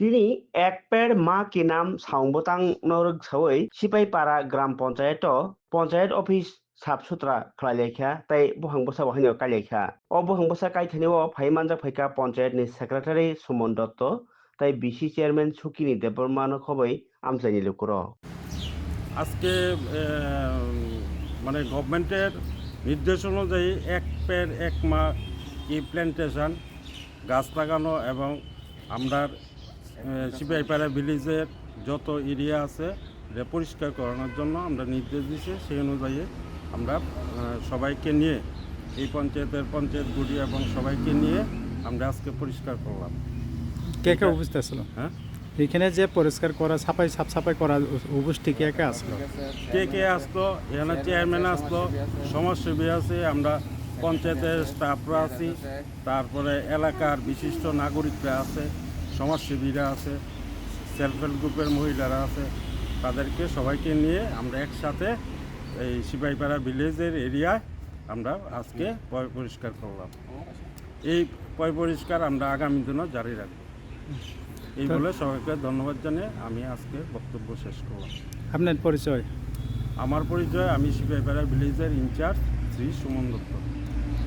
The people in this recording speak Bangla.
তিনি এক পেड़ मां की नाम साउंग बतांग नौरग सवै सिपाहीपारा ग्राम पञ्चायत पञ्चायत अफिस साफ सुथरा खलाइलेख्या तै बहांग बसा बहांग कालेख्या अ बहांग बसा काइथानि अ फाइमानजा फैका पञ्चायतनि सेक्रेटारि सुमन दत्त তাই বিসি চেয়ারম্যান সুকিনী দেববর্মান খবই আমসাইনি লোকর আজকে মানে গভর্নমেন্টের নির্দেশ অনুযায়ী এক পের এক মা কি প্ল্যান্টেশন গাছ লাগানো এবং আমরা সিপাহীপাড়া ভিলেজের যত এরিয়া আছে এটা পরিষ্কার করানোর জন্য আমরা নির্দেশ দিছি সেই অনুযায়ী আমরা সবাইকে নিয়ে এই পঞ্চায়েতের পঞ্চায়েত গুড়ি এবং সবাইকে নিয়ে আমরা আজকে পরিষ্কার করলাম। কে কে উপস্থিত আসলো হ্যাঁ? এখানে যে পরিষ্কার করা সাফাই সাফ সাফাই করা উপস্থিত কে কে আসলো কে কে আসতো এখানে চেয়ারম্যান আসতো সমাজসেবী আছে আমরা পঞ্চায়েতের স্টাফরা আছি তারপরে এলাকার বিশিষ্ট নাগরিকরা আছে সমাজসেবীরা আছে সেলফ হেল্প গ্রুপের মহিলারা আছে তাদেরকে সবাইকে নিয়ে আমরা একসাথে এই সিপাহীপাড়া ভিলেজের এরিয়ায় আমরা আজকে পয় পরিষ্কার করলাম। এই পয় পরিষ্কার আমরা আগামী দিনও জারি রাখব। এই বলে সবাইকে ধন্যবাদ জানিয়ে আমি আজকে বক্তব্য শেষ করলাম। আপনার পরিচয়? আমার পরিচয় আমি সিপাহীপাড়া ভিলেজের ইনচার্জ শ্রী সুমন দত্ত।